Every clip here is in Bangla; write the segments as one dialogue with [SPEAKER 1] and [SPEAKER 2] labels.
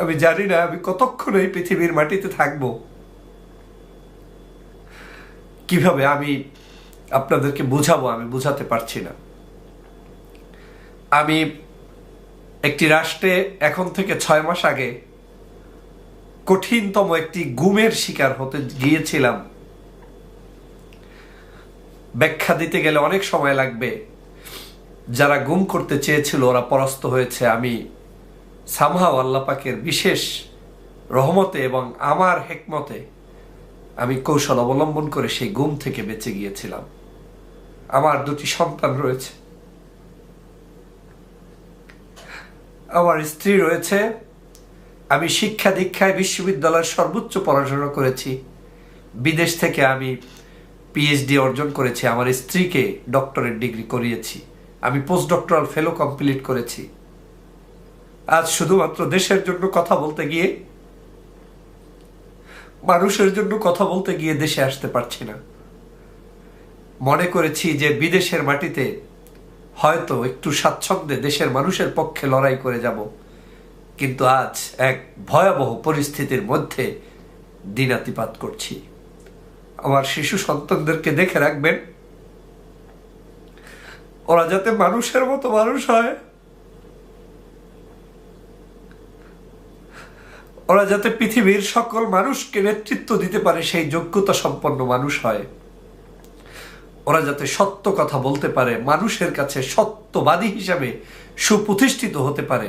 [SPEAKER 1] আমি জানি না আমি কতক্ষণ এই পৃথিবীর মাটিতে থাকব। কীভাবে আমি আপনাদেরকে বুঝাবো আমি বুঝাতে পারছি না। আমি একটি রাষ্ট্রে এখন থেকে ছয় মাস আগে কঠিনতম একটি গুমের শিকার হতে গিয়েছিলাম। ব্যাখ্যা দিতে গেলে অনেক সময় লাগবে। যারা গুম করতে চেয়েছিল ওরা পরাস্ত হয়েছে, আমি সামহাও আল্লাপাকের বিশেষ রহমতে এবং আমার হেকমতে আমি কৌশল অবলম্বন করে সেই গুম থেকে বেঁচে গিয়েছিলাম। আমার দুটি সন্তান রয়েছে। আমার স্ত্রী রয়েছে। আমি শিক্ষা দীক্ষায় বিশ্ববিদ্যালয়ের সর্বোচ্চ পড়াশোনা করেছি। বিদেশ থেকে আমি পিএইচডি অর্জন করেছি। আমার স্ত্রীকে ডক্টরেট ডিগ্রি করিয়েছি। আমি পোস্ট ডক্টরাল ফেলো কমপ্লিট করেছি। আজ শুধুমাত্র দেশের জন্য কথা বলতে গিয়ে, মানুষের জন্য কথা বলতে গিয়ে দেশে আসতে পারছি না। মনে করেছি যে বিদেশের মাটিতে হয়তো একটু স্বাচ্ছন্দ্যে দেশের মানুষের পক্ষে লড়াই করে যাব, কিন্তু আজ এক ভয়াবহ পরিস্থিতির মধ্যে দিনাতিপাত করছি। আমার শিশু সন্তানদেরকে দেখে রাখবেন, ওরা যাতে মানুষের মতো মানুষ হয়। ওরা যাতে পৃথিবীর সকল মানুষকে নেতৃত্ব দিতে পারে, সেই যোগ্যতা সম্পন্ন মানুষ হয়। ওরা যাতে সত্য কথা বলতে পারে, মানুষের কাছে সত্যবাদী হিসাবে সুপ্রতিষ্ঠিত হতে পারে,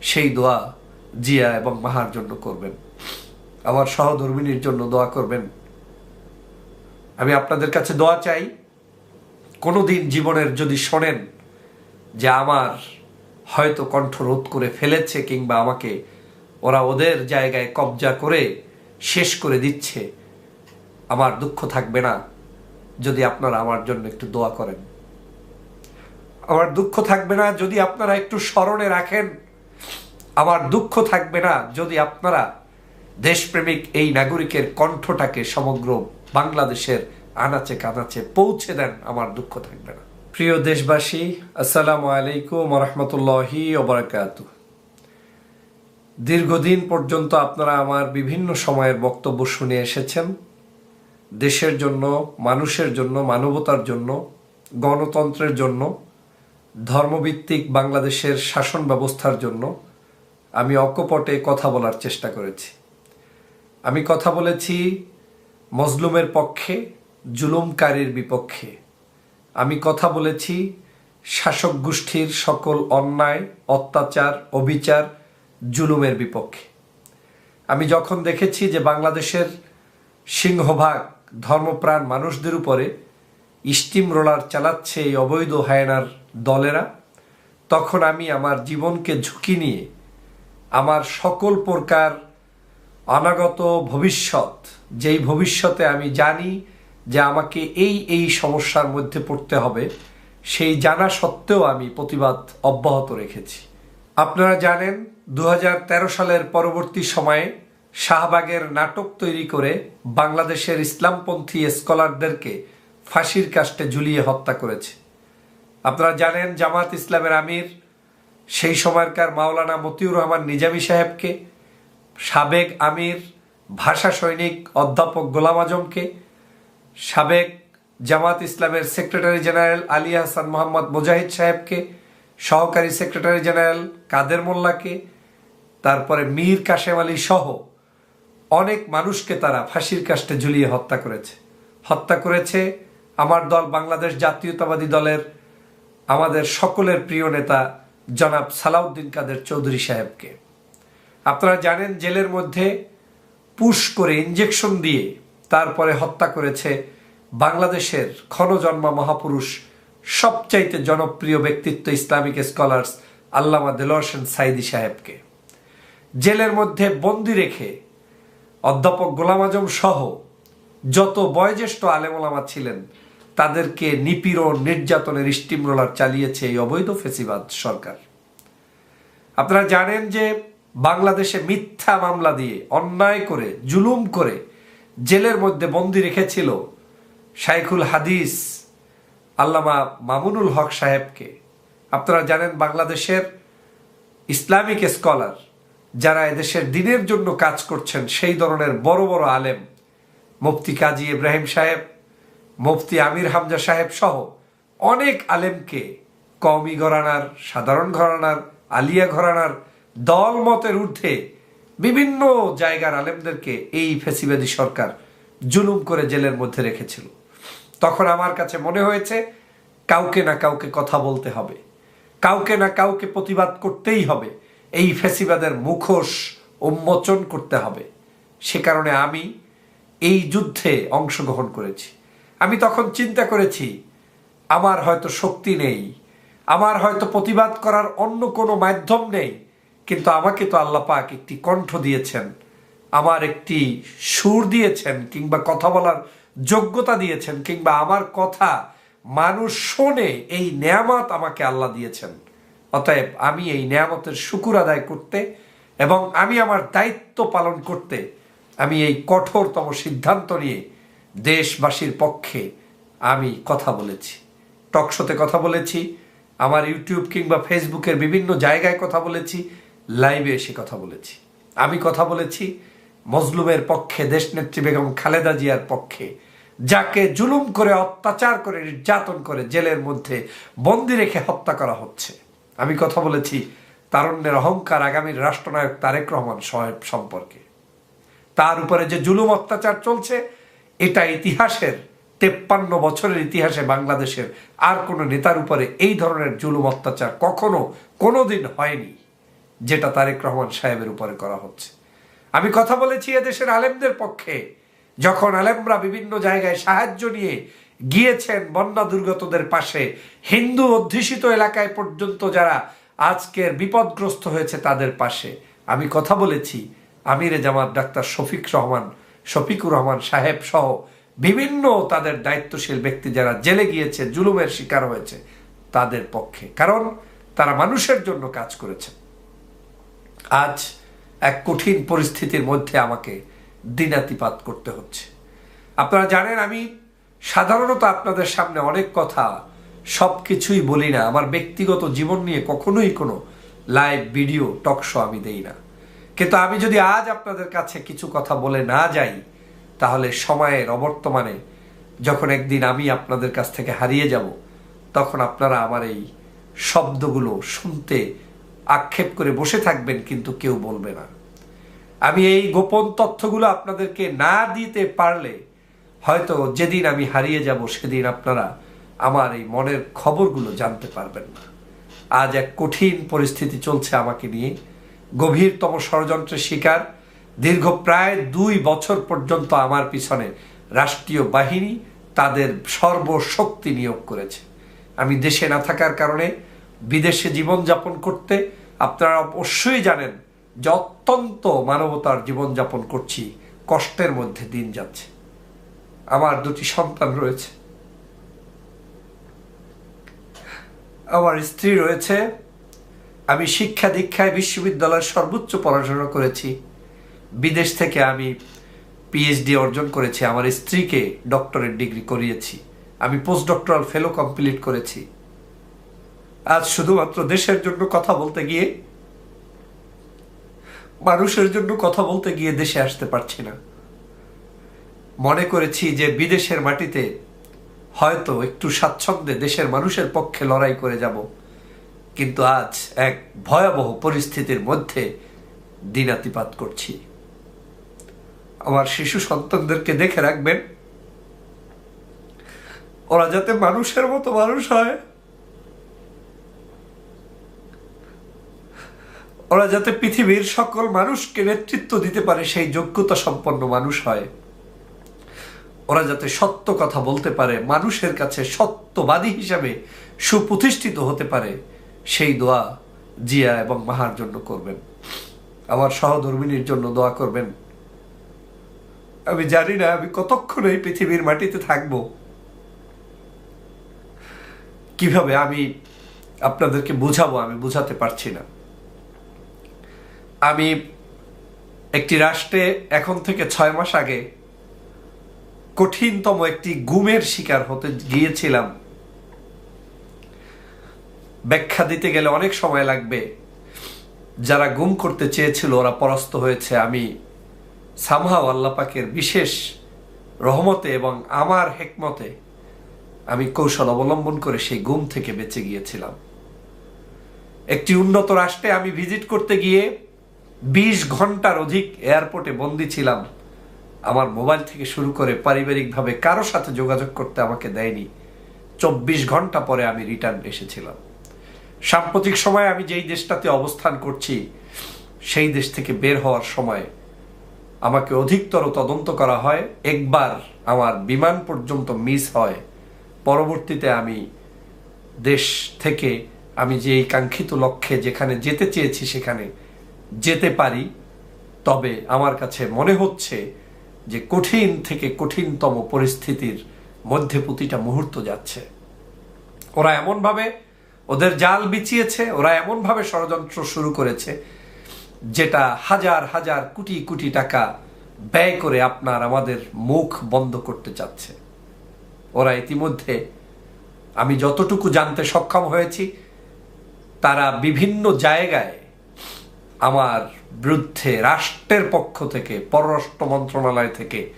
[SPEAKER 1] সেই দোয়া জিয়া এবং মাহার জন্য করবেন। আমার সহধর্মিনীর জন্য দোয়া করবেন। আমি আপনাদের কাছে দোয়া চাই, কোনোদিন জীবনের যদি শোনেন যে আমার হয়তো কণ্ঠ রোধ করে ফেলেছে কিংবা আমাকে ওরা ওদের জায়গায় কবজা করে শেষ করে দিচ্ছে। আমার দুঃখ থাকবে না যদি আপনারা আমার জন্য একটু দোয়া করেন। আমার দুঃখ থাকবে না যদি আপনারা একটু স্মরণে রাখেন। আমার দুঃখ থাকবে না যদি আপনারা দেশপ্রেমিক এই নাগরিকের কণ্ঠটাকে সমগ্র বাংলাদেশের আনাচে কানাচে পৌঁছে দেন, আমার দুঃখ থাকবে না। প্রিয় দেশবাসী, আসসালামু আলাইকুম রহমতুল্লাহি ওবরাকাতু দীর্ঘদিন পর্যন্ত আপনারা আমার বিভিন্ন সময়ের বক্তব্য শুনে এসেছেন। দেশের জন্য, মানুষের জন্য, মানবতার জন্য, গণতন্ত্রের জন্য, ধর্মভিত্তিক বাংলাদেশের শাসন ব্যবস্থার জন্য আমি অকপটে কথা বলার চেষ্টা করেছি। আমি কথা বলেছি মজলুমের পক্ষে, জুলুমকারীর বিপক্ষে। আমি কথা বলেছি শাসক গোষ্ঠীর সকল অন্যায়, অত্যাচার, অবিচার জুলুমের বিপক্ষে। আমি যখন দেখেছি যে বাংলাদেশের সিংহভাগ ধর্মপ্রাণ মানুষদের উপরে স্টিম রোলার চালাচ্ছে এই অবৈধ হায়নার দলেরা, তখন আমি আমার জীবনকে ঝুঁকি নিয়ে আমার সকল প্রকার অনাগত ভবিষ্যৎ, যেই ভবিষ্যতে আমি জানি যে আমাকে এই এই সমস্যার মধ্যে পড়তে হবে, সেই জানা সত্ত্বেও আমি প্রতিবাদ অব্যাহত রেখেছি। আপনারা জানেন দু হাজার তেরো সালের পরবর্তী সময়ে শাহবাগের নাটক তৈরি করে বাংলাদেশের ইসলামপন্থী স্কলারদেরকে ফাঁসির কাস্টে ঝুলিয়ে হত্যা করেছে। আপনারা জানেন জামাত ইসলামের আমির, সেই সময়কার মাওলানা মতিউর রহমান নিজামী সাহেবকে, সাবেক আমির, ভাষা সৈনিক অধ্যাপক গোলাম আজমকে, সাবেক জামাত ইসলামের সেক্রেটারি জেনারেল আলী হাসান মোহাম্মদ মুজাহিদ সাহেবকে, সহকারী সেক্রেটারি জেনারেল কাদের মোল্লাকে তারপরে মীর কাশেম আলী সহ অনেক মানুষকে তারা ফাঁসির কাষ্টে ঝুলিয়ে হত্যা করেছে। হত্যা করেছে আমার দল বাংলাদেশ জাতীয়তাবাদী দলের আমাদের সকলের প্রিয় নেতা জনাব সালাউদ্দিন কাদের চৌধুরী সাহেবকে। আপনারা জানেন জেলের মধ্যে পুশ করে ইঞ্জেকশন দিয়ে তারপরে হত্যা করেছে বাংলাদেশের ক্ষণজন্মা মহাপুরুষ, সবচাইতে জনপ্রিয় ব্যক্তিত্ব ইসলামিক স্কলার্স আল্লামা দেলোয়ার সাইদি সাহেবকে। জেলের মধ্যে বন্দি রেখে অধ্যাপক গোলাম আজম সহ যত বয়োজ্যেষ্ঠ আলেমোলামা ছিলেন, তাদেরকে নিপীড়ন নির্যাতনের স্টিম রোলার চালিয়েছে এই অবৈধ ফেসিবাদ সরকার। আপনারা জানেন যে বাংলাদেশে মিথ্যা মামলা দিয়ে, অন্যায় করে, জুলুম করে জেলের মধ্যে বন্দি রেখেছিল শাইখুল হাদিস আল্লামা মামুনুল হক সাহেবকে। আপনারা জানেন বাংলাদেশের ইসলামিক স্কলার যারা এদেশের দিনের জন্য কাজ করছেন, সেই ধরনের বড় বড় আলেম, মুফতি কাজী ইব্রাহিম সাহেব, মুফতি আমির হামজা সাহেব সহ অনেক আলেমকে কওমি ঘরানার, সাধারণ ঘরানার, আলিয়া ঘরানার দল মতের ঊর্ধ্বে বিভিন্ন জায়গার আলেমদেরকে এই ফেসিবাদী সরকার জুলুম করে জেলের মধ্যে রেখেছিল। তখন আমার কাছে মনে হয়েছে, কাউকে না কাউকে কথা বলতে হবে, কাউকে না কাউকে প্রতিবাদ করতেই হবে। এই ফেসিবাদের মুখোশ উন্মোচন করতে হবে। সে কারণে আমি এই যুদ্ধে অংশগ্রহণ করেছি। আমি তখন চিন্তা করেছি, আমার হয়তো শক্তি নেই, আমার হয়তো প্রতিবাদ করার অন্য কোনো মাধ্যম নেই, কিন্তু আমাকে তো আল্লাহ পাক একটি কণ্ঠ দিয়েছেন, আমার একটি সুর দিয়েছেন, কিংবা কথা বলার যোগ্যতা দিয়েছেন, কিংবা আমার কথা মানুষ শোনে, এই নেয়ামত আমাকে আল্লাহ দিয়েছেন। অতএব আমি এই নেয়ামতের শুকুর আদায় করতে এবং আমি আমার দায়িত্ব পালন করতে আমি এই কঠোরতম সিদ্ধান্ত নিয়ে দেশবাসীর পক্ষে আমি কথা বলেছি। টকশোতে কথা বলেছি, আমার ইউটিউব কিংবা ফেসবুকের বিভিন্ন জায়গায় কথা বলেছি, লাইভে এসে কথা বলেছি। আমি কথা বলেছি মজলুমের পক্ষে, দেশনেত্রী বেগম খালেদা জিয়ার পক্ষে, যাকে জুলুম করে অত্যাচার করে নির্যাতন করে জেলের মধ্যে বন্দি রেখে হত্যা করা হচ্ছে। আমি কথা বলেছি, তারণ্যের অহংকার আগামীর রাষ্ট্রনায়ক তারেক রহমান সাহেব সম্পর্কে। তার উপরে যে জুলুম অত্যাচার চলছে, এটা ইতিহাসের তেপ্পান্ন বছরের ইতিহাসে বাংলাদেশের আর কোনো নেতার উপরে এই ধরনের জুলুম অত্যাচার কখনো কোনোদিন হয়নি, যেটা তারেক রহমান সাহেবের উপরে করা হচ্ছে। আমি কথা বলেছি এদেশের আলেমদের পক্ষে, যখন আলেমরা বিভিন্ন জায়গায় সাহায্য নিয়ে গিয়েছেন বন্যা দুর্গতদের পাশে। হিন্দু অধ্যুষিত এলাকায় পর্যন্ত যারা আজকের বিপদগ্রস্ত হয়েছে তাদের পাশে। আমি কথা বলেছি আমিরে জামাত ডাক্তার শফিক রহমান, শফিকুর রহমান সাহেব সহ বিভিন্ন তাদের দায়িত্বশীল ব্যক্তি যারা জেলে গিয়েছে, জুলুমের শিকার হয়েছে তাদের পক্ষে। কারণ তারা মানুষের জন্য কাজ করেছে। আজ এক কঠিন পরিস্থিতির মধ্যে আমাকে দিনাতিপাত করতে হচ্ছে। আপনারা জানেন আমি সাধারণত আপনাদের সামনে অনেক কথা সব কিছুই বলি না। আমার ব্যক্তিগত জীবন নিয়ে কখনোই কোনো লাইভ ভিডিও টকশো আমি দেই না। কিন্তু আমি যদি আজ আপনাদের কাছে কিছু কথা বলে না যাই, তাহলে সময়ের অবর্তমানে যখন একদিন আমি আপনাদের কাছ থেকে হারিয়ে যাব, তখন আপনারা আমার এই শব্দগুলো শুনতে আক্ষেপ করে বসে থাকবেন কিন্তু কেউ বলবে না। আমি এই গোপন তথ্যগুলো আপনাদেরকে না দিতে পারলে হয়তো যেদিন আমি হারিয়ে যাব, সেদিন আপনারা আমার এই মনের খবরগুলো জানতে পারবেন না। আজ এক কঠিন পরিস্থিতি চলছে আমাকে নিয়ে। গভীরতম ষড়যন্ত্রের শিকার। দীর্ঘ প্রায় দুই বছর পর্যন্ত আমার পিছনে রাষ্ট্রীয় বাহিনী তাদের সর্বশক্তি নিয়োগ করেছে। আমি দেশে না থাকার কারণে বিদেশে জীবনযাপন করতে আপনারা অবশ্যই জানেন যে অত্যন্ত মানবতার জীবনযাপন করছি। কষ্টের মধ্যে দিন যাচ্ছে। আমার দুটি সন্তান রয়েছে। আমার স্ত্রী রয়েছে। আমি শিক্ষা দীক্ষায় বিশ্ববিদ্যালয়ের সর্বোচ্চ পড়াশোনা করেছি। বিদেশ থেকে আমি পিএইচডি অর্জন করেছি। আমার স্ত্রীকে ডক্টরেট ডিগ্রি করিয়েছি। আমি পোস্ট ডক্টরাল ফেলো কমপ্লিট করেছি। আজ শুধুমাত্র দেশের জন্য কথা বলতে গিয়ে, মানুষের জন্য কথা বলতে গিয়ে দেশে আসতে পারছি না। মনে করেছি যে বিদেশের মাটিতে হয়তো একটু স্বাচ্ছন্দ্যে দেশের মানুষের পক্ষে লড়াই করে যাব। কিন্তু আজ এক ভয়াবহ পরিস্থিতির মধ্যে দিনাতিপাত করছি। আমার শিশু সন্তানদেরকে দেখে রাখবেন। ওরা যাতে মানুষের মতো মানুষ হয়। ওরা যাতে পৃথিবীর সকল মানুষকে নেতৃত্ব দিতে পারে সেই যোগ্যতা সম্পন্ন মানুষ হয়। ওরা যাতে সত্য কথা বলতে পারে, মানুষের কাছে সত্যবাদী হিসাবে সুপ্রতিষ্ঠিত হতে পারে, সেই দোয়া জিয়া এবং মাহার জন্য করবেন। আমার সহধর্মিনীর জন্য দোয়া করবেন। আমি জানি না আমি কতক্ষণ এই পৃথিবীর মাটিতে থাকব। কীভাবে আমি আপনাদেরকে বুঝাবো আমি বুঝাতে পারছি না। আমি একটি রাষ্ট্রে এখন থেকে ছয় মাস আগে কঠিনতম একটি গুমের শিকার হতে গিয়েছিলাম। ব্যাখ্যা দিতে গেলে অনেক সময় লাগবে। যারা গুম করতে চেয়েছিল, ওরা পরাস্ত হয়েছে। আমি সামহাও আল্লাপাকের বিশেষ রহমতে এবং আমার হেকমতে আমি কৌশল অবলম্বন করে সেই গুম থেকে বেঁচে গিয়েছিলাম। একটি উন্নত রাষ্ট্রে আমি ভিজিট করতে গিয়ে বিশ ঘণ্টার অধিক এয়ারপোর্টে বন্দি ছিলাম। আমার মোবাইল থেকে শুরু করে পারিবারিকভাবে কারও সাথে যোগাযোগ করতে আমাকে দেয়নি। চব্বিশ ঘণ্টা পরে আমি রিটার্ন এসেছিলাম। সাম্প্রতিক সময়ে আমি যেই দেশটাতে অবস্থান করছি, সেই দেশ থেকে বের হওয়ার সময় আমাকে অধিকতর তদন্ত করা হয়। একবার আমার বিমান পর্যন্ত মিস হয়। পরবর্তীতে আমি দেশ থেকে আমি যে এই কাঙ্ক্ষিত লক্ষ্যে যেখানে যেতে চেয়েছি সেখানে যেতে পারি। তবে আমার কাছে মনে হচ্ছে যে কঠিন থেকে কঠিনতম পরিস্থিতির মধ্যে প্রতিটা মুহূর্ত যাচ্ছে। ওরা এমনভাবে ওদের জাল বিছিয়েছে, ওরা এমনভাবে ষড়যন্ত্র শুরু করেছে, যেটা হাজার হাজার কোটি কোটি টাকা ব্যয় করে আপনার আমাদের মুখ বন্ধ করতে চাচ্ছে। ওরা ইতিমধ্যে, আমি যতটুকু জানতে সক্ষম হয়েছি, তারা বিভিন্ন জায়গায় আমার বিরুদ্ধে রাষ্ট্রের পক্ষ থেকে, পররাষ্ট্র মন্ত্রণালয় থেকে,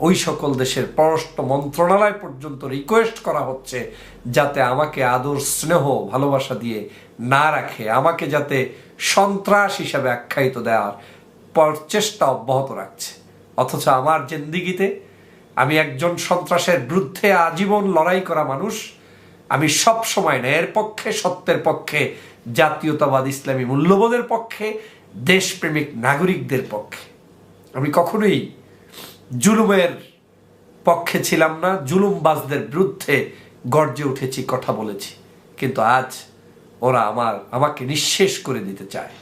[SPEAKER 1] ওই সকল দেশের পররাষ্ট্র মন্ত্রণালয় পর্যন্ত রিকোয়েস্ট করা হচ্ছে যাতে আমাকে আদর, স্নেহ, ভালোবাসা দিয়ে না রাখে, আমাকে যাতে সন্ত্রাস হিসাবে আখ্যায়িত দেওয়ার চেষ্টা অব্যাহত রাখছে। অথচ আমার জেন্দিগিতে আমি একজন সন্ত্রাসের বিরুদ্ধে আজীবন লড়াই করা মানুষ আমি সব সময় ন্যায়ের পক্ষে, সত্যের পক্ষে, জাতীয়তাবাদ, ইসলামী মূল্যবোধের পক্ষে, দেশপ্রেমিক নাগরিকদের পক্ষে। আমি কখনোই জুলুমের পক্ষে ছিলাম না, জুলুমবাজদের বিরুদ্ধে গর্জে উঠেছি, কথা বলেছি। কিন্তু আজ ওরা আমার, আমাকে নিঃশেষ করে দিতে চায়।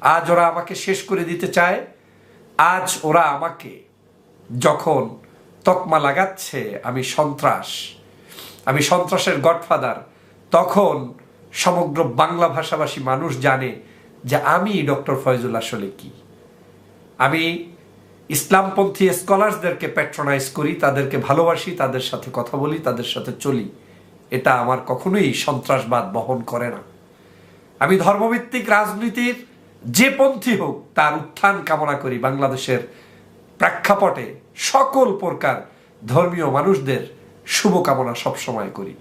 [SPEAKER 1] আজ ওরা আমাকে শেষ করে দিতে চায়। আজ ওরা আমাকে যখন তকমা লাগাচ্ছে, আমি সন্ত্রাস আমি সন্ত্রাসের গডফাদার। তখন সমগ্র বাংলা ভাষাভাষী মানুষ জানে যে আমি ডক্টর ফয়জুল আসলে কি। আমি ইসলামপন্থী স্কলার্সদেরকে প্যাট্রোনাইজ করি, তাদেরকে ভালোবাসি, তাদের সাথে কথা বলি, তাদের সাথে চলি। এটা আমার কখনোই সন্ত্রাসবাদ বহন করে না। আমি ধর্মভিত্তিক রাজনীতির যে পন্থী হোক, তার উত্থান কামনা করি। বাংলাদেশের প্রেক্ষাপটে সকল প্রকার ধর্মীয় মানুষদের শুভকামনা সবসময় করি।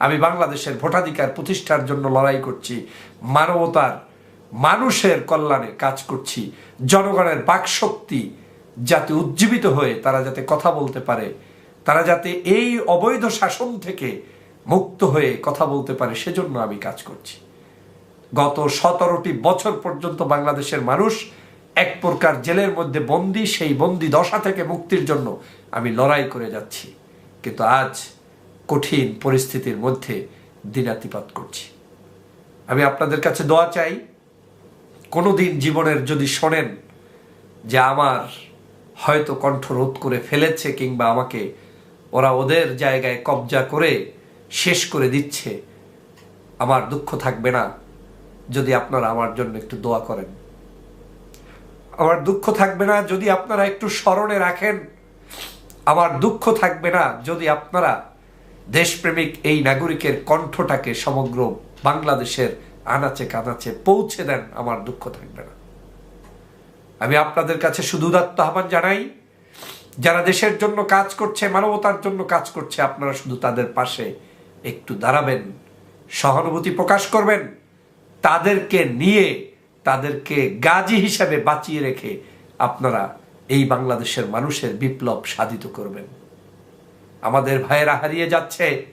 [SPEAKER 1] আমি বাংলাদেশের ভোটাধিকার প্রতিষ্ঠার জন্য লড়াই করছি, মানবতার, মানুষের কল্যাণে কাজ করছি, জনগণের বাকশক্তি যাতে উজ্জীবিত হয়ে তারা যাতে কথা বলতে পারে, তারা যাতে এই অবৈধ শাসন থেকে মুক্ত হয়ে কথা বলতে পারে, সেজন্য আমি কাজ করছি। গত সতেরোটি বছর পর্যন্ত বাংলাদেশের মানুষ এক প্রকার জেলের মধ্যে বন্দি, সেই বন্দি দশা থেকে মুক্তির জন্য আমি লড়াই করে যাচ্ছি। কিন্তু আজ কঠিন পরিস্থিতির মধ্যে দিনাতিপাত করছি। আমি আপনাদের কাছে দোয়া চাই, কোনোদিন জীবনের যদি শোনেন যে আমার হয়তো কণ্ঠ রোধ করে ফেলেছে কিংবা আমাকে ওরা ওদের জায়গায় কবজা করে শেষ করে দিচ্ছে, আমার দুঃখ থাকবে না যদি আপনারা আমার জন্য একটু দোয়া করেন। আমার দুঃখ থাকবে না যদি আপনারা একটু স্মরণে রাখেন আমার দুঃখ থাকবে না যদি আপনারা দেশপ্রেমিক এই নাগরিকের কণ্ঠটাকে সমগ্র বাংলাদেশের আনাচে কানাচে পৌঁছে দেন, আমার দুঃখ থাকবে না। আমি আপনাদের কাছে শুধু উদাত্ত আহ্বান জানাই, যারা দেশের জন্য কাজ করছে, মানবতার জন্য কাজ করছে, আপনারা শুধু তাদের পাশে একটু দাঁড়াবেন, সহানুভূতি প্রকাশ করবেন, তাদেরকে নিয়ে, তাদেরকে গাজী হিসাবে বাঁচিয়ে রেখে আপনারা এই বাংলাদেশের মানুষের বিপ্লব সাধিত করবেন। আমাদের ভাইয়েরা হারিয়ে যাচ্ছে,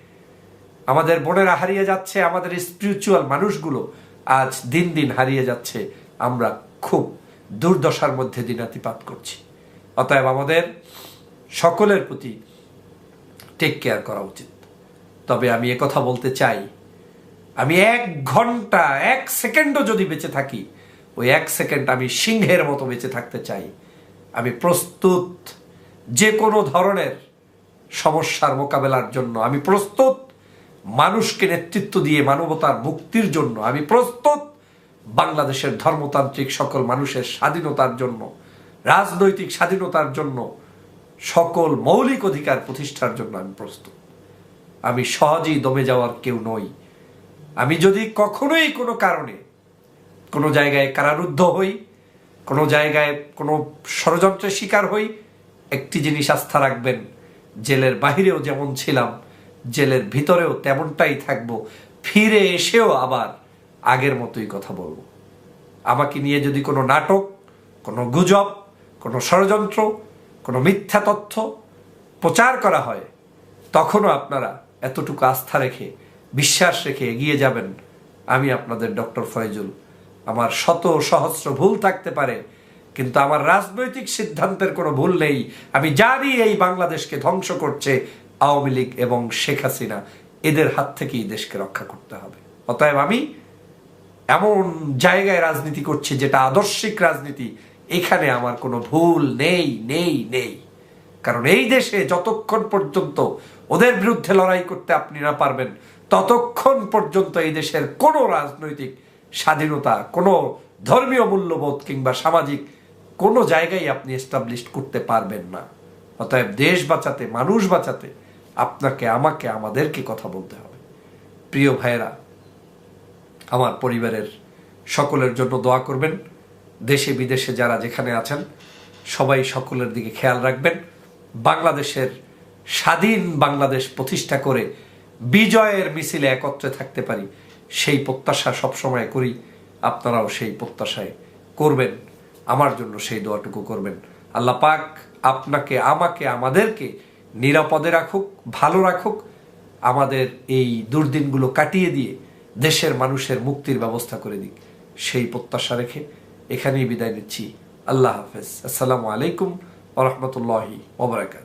[SPEAKER 1] আমাদের বোনেরা হারিয়ে যাচ্ছে, আমাদের স্পিরিচুয়াল মানুষগুলো আজ দিন দিন হারিয়ে যাচ্ছে। আমরা খুব দুর্দশার মধ্যে দিনাতিপাত করছি। অতএব আমাদের সকলের প্রতি টেক কেয়ার করা উচিত। তবে আমি কথা বলতে চাই, আমি এক ঘণ্টা, এক সেকেন্ডও যদি বেঁচে থাকি, ওই এক সেকেন্ড আমি সিংহের মতো বেঁচে থাকতে চাই। আমি প্রস্তুত যে কোনো ধরনের সমস্যার মোকাবেলার জন্য, আমি প্রস্তুত মানুষকে নেতৃত্ব দিয়ে মানবতার মুক্তির জন্য, আমি প্রস্তুত বাংলাদেশের ধর্মতান্ত্রিক সকল মানুষের স্বাধীনতার জন্য, রাজনৈতিক স্বাধীনতার জন্য, সকল মৌলিক অধিকার প্রতিষ্ঠার জন্য আমি প্রস্তুত। আমি সহজেই দমে যাওয়ার কেউ নই। আমি যদি কখনোই কোনো কারণে কোনো জায়গায় কারারুদ্ধ হই কোনো জায়গায় কোনো ষড়যন্ত্রের শিকার হই, একটি জিনিস আস্থা রাখবেন, জেলের বাহিরেও যেমন ছিলাম, জেলের ভিতরেও তেমনটাই থাকব, ফিরে এসেও আবার আগের মতোই কথা বলব। আমাকে নিয়ে যদি কোনো নাটক, কোনো গুজব, কোনো ষড়যন্ত্র, কোনো মিথ্যা তথ্য প্রচার করা হয়, তখনও আপনারা এতটুকু আস্থা রেখে, বিশ্বাস রেখে এগিয়ে যাবেন, আমি আপনাদের ডক্টর ফয়জুল আমার শত সহস্র ভুল থাকতে পারে, কিন্তু আমার রাজনৈতিক সিদ্ধান্তের কোনো ভুল নেই। আমি জানি এই বাংলাদেশকে ধ্বংস করছে আওয়ামী লীগ এবং শেখ হাসিনা। এদের হাত থেকেই দেশকে রক্ষা করতে হবে। অতএব আমি এমন জায়গায় রাজনীতি করছি যেটা আদর্শিক রাজনীতি। এখানে আমার কোনো ভুল নেই নেই নেই। কারণ এই দেশে যতক্ষণ পর্যন্ত ওদের বিরুদ্ধে লড়াই করতে আপনি না পারবেন, ততক্ষণ পর্যন্ত এই দেশের কোনো রাজনৈতিক স্বাধীনতা, কোনো ধর্মীয় মূল্যবোধ কিংবা সামাজিক কোনো জায়গায় আপনি এস্টাবলিশ করতে পারবেন না। অতএব দেশ বাঁচাতে, মানুষ বাঁচাতে আপনাকে, আমাকে, আমাদেরকে কথা বলতে হবে। প্রিয় ভাইয়েরা, আমার পরিবারের সকলের জন্য দোয়া করবেন। দেশে, বিদেশে যারা যেখানে আছেন, সবাই সকলের দিকে খেয়াল রাখবেন। বাংলাদেশের স্বাধীন বাংলাদেশ প্রতিষ্ঠা করে বিজয়ের মিছিলে একত্রে থাকতে পারি। সেই প্রত্যাশা সবসময় করি, আপনারাও সেই প্রত্যাশায় করবেন, আমার জন্য সেই দোয়াটুকু করবেন। আল্লাহ পাক আপনাকে, আমাকে, আমাদেরকে নিরাপদে রাখুক, ভালো রাখুক, আমাদের এই দুর্দিনগুলো কাটিয়ে দিয়ে দেশের মানুষের মুক্তির ব্যবস্থা করে দিক। সেই প্রত্যাশা রেখে এখানেই বিদায় নিচ্ছি। আল্লাহ হাফেজ। আসসালামু আলাইকুম ওরহমতুল্লাহি ওবরাকাতু